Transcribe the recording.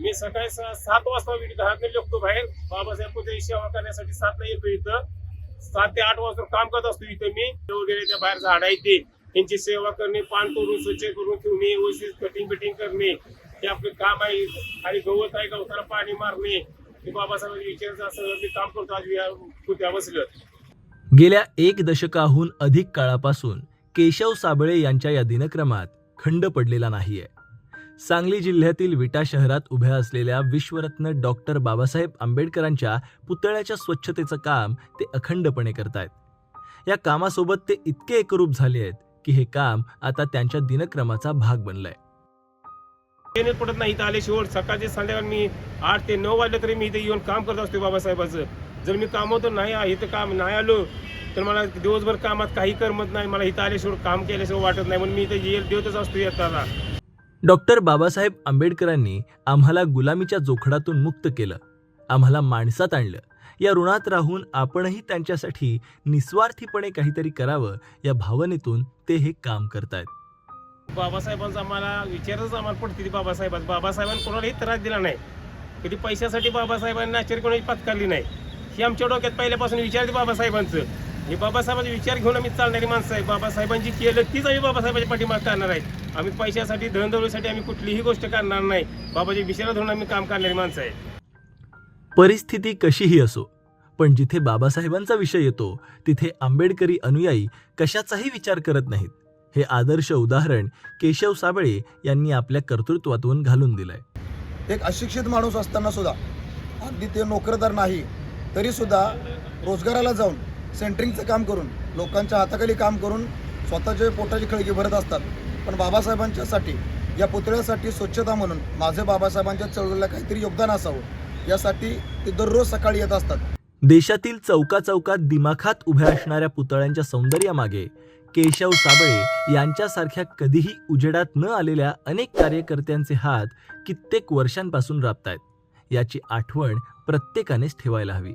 मी सकाळी सात वाजता मी घरात निघतो बाहेर. बाबासाहेब पुढे सेवा करण्यासाठी सातला येतो इथं. सात ते आठ वाजता काम करत असतो इथं मी. वगैरे त्या बाहेर झाड आहे ते. त्यांची सेवा करणे पान करून स्वच्छ करून ठेवणे व्यवस्थित कटिंग बिटिंग करणे. हे आपलं काम आहे. आणि गवत आहे गवताला पाणी मारणे. हे बाबासाहेब विचार असं मी काम करतो आज या पुत्या बसलं गेल्या एक दशकाहून अधिक काळापासून केशव साबळे यांच्या या दिनक्रमात खंड पडलेला नाहीये. सांगली जिल्ह्यातील विटा शहरात उभ्या असलेल्या विश्वरत्न डॉक्टर बाबासाहेब आंबेडकरांच्या पुतळ्याच्या स्वच्छतेचं काम ते अखंडपणे करतायत. या कामासोबत ते इतके एकरूप झाले आहेत की हे काम आता त्यांच्या दिनक्रमाचा भाग बनलाय. ट्रेनेत पडत नाही इथं आल्याशिवाय सकाळचे संध्याकाळ मी आठ ते नऊ वाजले तरी मी इथे येऊन काम करत असतो बाबासाहेबाचं. जर मी कामावतो नाही इथं काम नाही आलो तर मला दिवसभर कामात काही करमत नाही मला इथं आल्याशिवाय काम केल्याशिवाय वाटत नाही म्हणून मी इथे येईल देवतच असतो येताना. डॉक्टर बाबासाहेब आंबेडकरांनी आम्हाला गुलामीच्या जोखडातून मुक्त केलं. आम्हाला माणसात आणलं. या ऋणात राहून आपणही त्यांच्यासाठी निस्वार्थीपणे काहीतरी करावं या भावनेतून ते हे काम करतायत. बाबासाहेबांचा आम्हाला विचारच आम्हाला पडते बाबासाहेबांचा बाबासाहेबांनी कोणालाही त्रास दिला नाही. कधी पैशासाठी बाबासाहेबांनी आश्चर्य कोणाची पत्कारली नाही. ही आमच्या डोक्यात पहिल्यापासून विचारते बाबासाहेबांचं. हे बाबासाहेबांचे विचार घेऊन आम्ही चालणारी माणसं आहे. बाबासाहेबांची केलं तीच आम्ही बाबासाहेबांच्या पाठीमाग करणार आहे. आम्ही पैशासाठी धनदौलतीसाठी आम्ही कुठलीही गोष्ट करणार नाही. बाबाच्या विचारात धरून आम्ही काम करणारी माणसं आहे. परिस्थिती कशीही असो पण जिथे बाबासाहेबांचा विषय येतो तिथे आंबेडकरी अनुयायी कशाचाही विचार करत नाहीत. हे आदर्श उदाहरण केशव साबळे यांनी आपल्या कर्तृत्वातून घालून दिलंय. एक अशिक्षित माणूस असताना सुद्धा अगदी ते नोकरदार नाही तरी सुद्धा रोजगाराला जाऊन सेंटरिंगचं काम करून लोकांच्या हाताखाली काम करून स्वतःचे पोटाची खळगी भरत असतात. पण बाबासाहेबांच्यासाठी या पुतळ्यासाठी स्वच्छता म्हणून माझे बाबासाहेबांच्या चळवळीला काहीतरी योगदान असावं यासाठी ते दररोज सकाळी येत असतात. देशातील चौका चौकात दिमाखात उभ्या असणाऱ्या पुतळ्यांच्या सौंदर्यामागे केशव साबळे यांच्यासारख्या कधीही उजेडात न आलेल्या अनेक कार्यकर्त्यांचे हात कित्येक वर्षांपासून राबतायत. याची आठवण प्रत्येकानेच ठेवायला हवी.